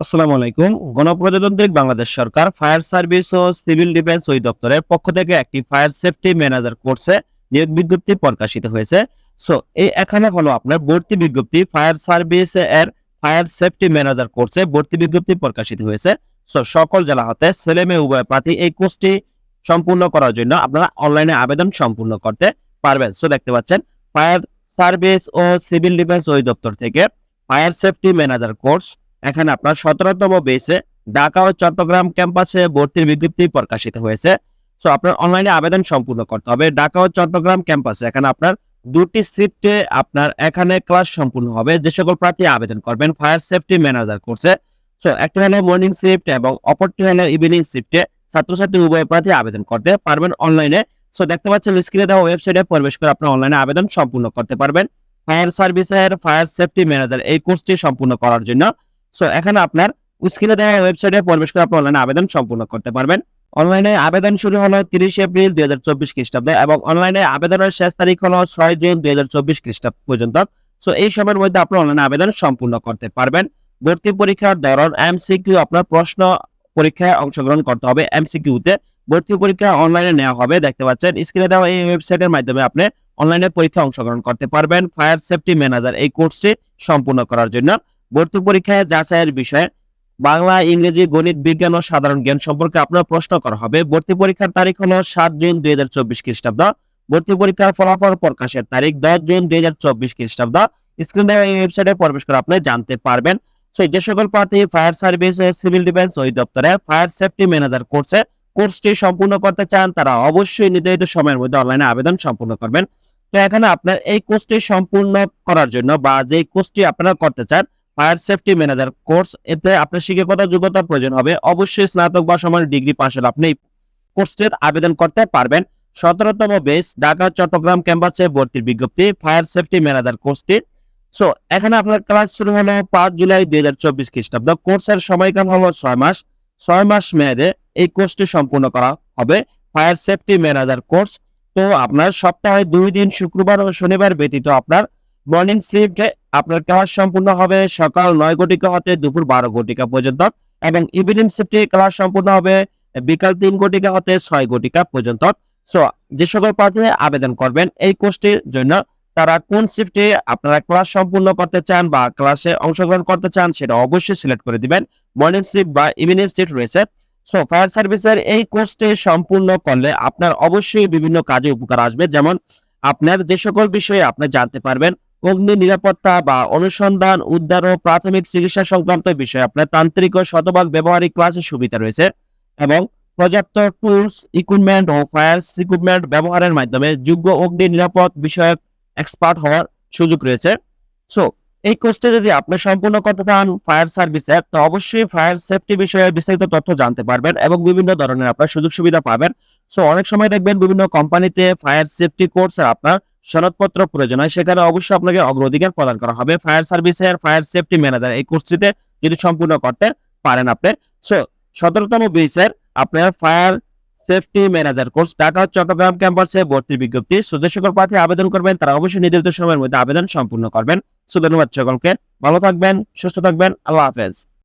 আসসালামু আলাইকুম। গণপ্রজাতান্ত্রিক বাংলাদেশ সরকার ফায়ার সার্ভিস ও সিভিল ডিফেন্স অধিদপ্তরের পক্ষ থেকে একটি ফায়ার সেফটি ম্যানেজার কোর্সে নিয়োগ বিজ্ঞপ্তি প্রকাশিত হয়েছে। সো, এই এখানে হলো আপনার ভর্তি বিজ্ঞপ্তি, ফায়ার সার্ভিস এর ফায়ার সেফটি ম্যানেজার কোর্সে ভর্তি বিজ্ঞপ্তি প্রকাশিত হয়েছে। সো, সকল জেলা হতে ছেলে মেয়ে, উভয় প্রার্থী এই কোর্সটি সম্পূর্ণ করার জন্য আপনারা অনলাইনে আবেদন সম্পূর্ণ করতে পারবেন। সো, দেখতে পাচ্ছেন, ফায়ার সার্ভিস ও সিভিল ডিফেন্স ওই অধিদপ্তর থেকে ফায়ার সেফটি ম্যানেজার কোর্স এখানে আপনার সতেরোতম বেসে ঢাকা ও চট্টগ্রাম ক্যাম্পাসে ভর্তির বিজ্ঞপ্তি প্রকাশিত হয়েছে। সো আপনার অনলাইনে আবেদন সম্পূর্ণ করতে হবে। ঢাকা ও চট্টগ্রাম ক্যাম্পাসে এখানে আপনার দুটি শিফটে আপনার এখানে ক্লাস সম্পূর্ণ হবে। যে সকল প্রার্থী আবেদন করবেন ফায়ার সেফটি ম্যানেজার কোর্সে সো একটা হলো মর্নিং শিফট এবং অপরটি হলো ইভিনিং শিফটে ছাত্রছাত্রী উভয় প্রার্থী আবেদন করতে পারবেন অনলাইনে সো দেখতে পাচ্ছেন স্ক্রিনে দেওয়া ওয়েবসাইটে প্রবেশ করে আপনার অনলাইনে আবেদন সম্পূর্ণ করতে পারবেন। ফায়ার সার্ভিসের ফায়ার সেফটি ম্যানেজার এই কোর্সটি সম্পূর্ণ করার জন্য। সো এখানে আপনার স্ক্রিনে দেওয়া ওয়েবসাইটে প্রবেশ করে আপনি অনলাইনে আবেদন সম্পূর্ণ করতে পারবেন। অনলাইনে আবেদন শুরু হলো তিরিশ এপ্রিল দুই হাজার চব্বিশ খ্রিস্টাব্দে এবং অনলাইনে আবেদনের শেষ তারিখ হলো ছয় জুন দুই হাজার চব্বিশ খ্রিস্টাব্দ পর্যন্ত। সো এই সময়ের মধ্যে আপনি অনলাইনে আবেদন সম্পূর্ণ করতে পারবেন। ভর্তি পরীক্ষার ধরন এমসিকিউ আপনার প্রশ্ন পরীক্ষায় অংশগ্রহণ করতে হবে এমসিকিউতে ভর্তি পরীক্ষা অনলাইনে নেওয়া হবে, দেখতে পাচ্ছেন। স্ক্রিনে দেওয়া এই ওয়েবসাইটের মাধ্যমে আপনি অনলাইনে পরীক্ষা অংশগ্রহণ করতে পারবেন। ফায়ার সেফটি ম্যানেজার এই কোর্সটি সম্পূর্ণ করার জন্য। ভর্তি পরীক্ষায় যাচাইয়ের বিষয়ে বাংলা, ইংরেজি, গণিত, বিজ্ঞান ও সাধারণ জ্ঞান সম্পর্কে আপনার প্রশ্ন করা হবে। ভর্তি পরীক্ষার তারিখ হলো সাত জুন দুই হাজার চব্বিশ খ্রিস্টাব্দ। ভর্তি পরীক্ষার ফলাফল প্রকাশের তারিখ দশ জুন দুই হাজার চব্বিশ খ্রিস্টাব্দ। স্ক্রিন এই ওয়েবসাইটে প্রবেশ করে আপনি জানতে পারবেন। সেই যে সকল প্রার্থী ফায়ার সার্ভিস সিভিল ডিফেন্স অধিদপ্তরে ফায়ার সেফটি ম্যানেজার কোর্সে কোর্সটি সম্পূর্ণ করতে চান, তারা অবশ্যই নির্ধারিত সময়ের মধ্যে অনলাইনে আবেদন সম্পূর্ণ করবেন। তো এখানে আপনার এই কোর্সটি সম্পূর্ণ করার জন্য বা যে কোর্সটি আপনারা করতে চান ফায়ার সেফটি ম্যানেজার কোর্স এতে আপনার শিক্ষকতা, যোগ্যতার প্রয়োজন হবে। অবশ্যই স্নাতক বা সমান ডিগ্রি পাশ হলে আপনি কোর্সটির আবেদন করতে পারবেন। সতেরোতম বেস ঢাকা, চট্টগ্রাম ক্যাম্পাসে ভর্তির বিজ্ঞপ্তি ফায়ার সেফটি ম্যানেজার কোর্সটি সো এখানে আপনার ক্লাস শুরু হলো পাঁচ জুলাই দুই হাজার চব্বিশ খ্রিস্টাব্দ। কোর্সের সময়কাল হলো ছয় মাস। ছয় মাস মেয়াদে এই কোর্সটি সম্পূর্ণ করা হবে। ফায়ার সেফটি ম্যানেজার কোর্স তো আপনার সপ্তাহে দুই দিন, শুক্রবার ও শনিবার ব্যতীত আপনার মর্নিং শিফটে আপনার ক্লাস সম্পূর্ণ হবে সকাল নয় ঘটিকা হতে দুপুর বারো ঘটিকা পর্যন্ত এবং ইভিনিং শিফটে ক্লাস সম্পূর্ণ হবে বিকাল তিন ঘটিকা হতে ছয় ঘটিকা পর্যন্ত। সো যে সকল প্রার্থী আবেদন করবেন এই কোর্সটির জন্য তারা কোন শিফটে আপনারা ক্লাস সম্পূর্ণ করতে চান বা ক্লাসে অংশগ্রহণ করতে চান সেটা অবশ্যই সিলেক্ট করে দিবেন। মর্নিং শিফট বা ইভিনিং শিফট রয়েছে। সো ফায়ার সার্ভিসের এই কোর্সটি সম্পূর্ণ করলে আপনার অবশ্যই বিভিন্ন কাজে উপকার আসবে। যেমন আপনার যে সকল বিষয়ে আপনি জানতে পারবেন অগ্নি নিরাপত্তা বা অনুসন্ধান, উদ্ধার ও প্রাথমিক চিকিৎসা সংক্রান্ত বিষয়ে আপনার তান্ত্রিক ও শতভাগ ব্যবহারিক ক্লাসের সুবিধা রয়েছে এবং পর্যাপ্ত টুলস ইকুইপমেন্ট ও ফায়ার ইকুইপমেন্ট ব্যবহারের মাধ্যমে যোগ্য অগ্নি নিরাপদ বিষয়ক এক্সপার্ট হওয়ার সুযোগ রয়েছে। সো এই কোর্সটি যদি আপনি সম্পূর্ণ করতে চান ফায়ার সার্ভিসের তো অবশ্যই ফায়ার সেফটি বিষয়ে বিস্তারিত তথ্য জানতে পারবেন এবং বিভিন্ন ধরনের আপনার সুযোগ সুবিধা পাবেন। সো অনেক সময় দেখবেন বিভিন্ন কোম্পানিতে ফায়ার সেফটি কোর্সে আপনার সনদপত্র প্রয়োজন হয়, সেখানে অবশ্যই আপনাকে অগ্রাধিকার প্রদান করা হবে। ফায়ার সার্ভিসের ফায়ার সেফটি ম্যানেজার এই কোর্সটিতে যদি সম্পূর্ণ করতে পারেন আপনি। সো সতেরোতম বিশের আপনার fire safety manager course Dhaka, Chattogram ক্যাম্পাসে ভর্তির বিজ্ঞপ্তি। সো যে সকল প্রার্থী আবেদন করবেন, তারা অবশ্যই নির্ধারিত সময়ের মধ্যে আবেদন সম্পূর্ণ করবেন। সো ধন্যবাদ সকলকে। ভালো থাকবেন, সুস্থ থাকবেন, আল্লাহ হাফেজ।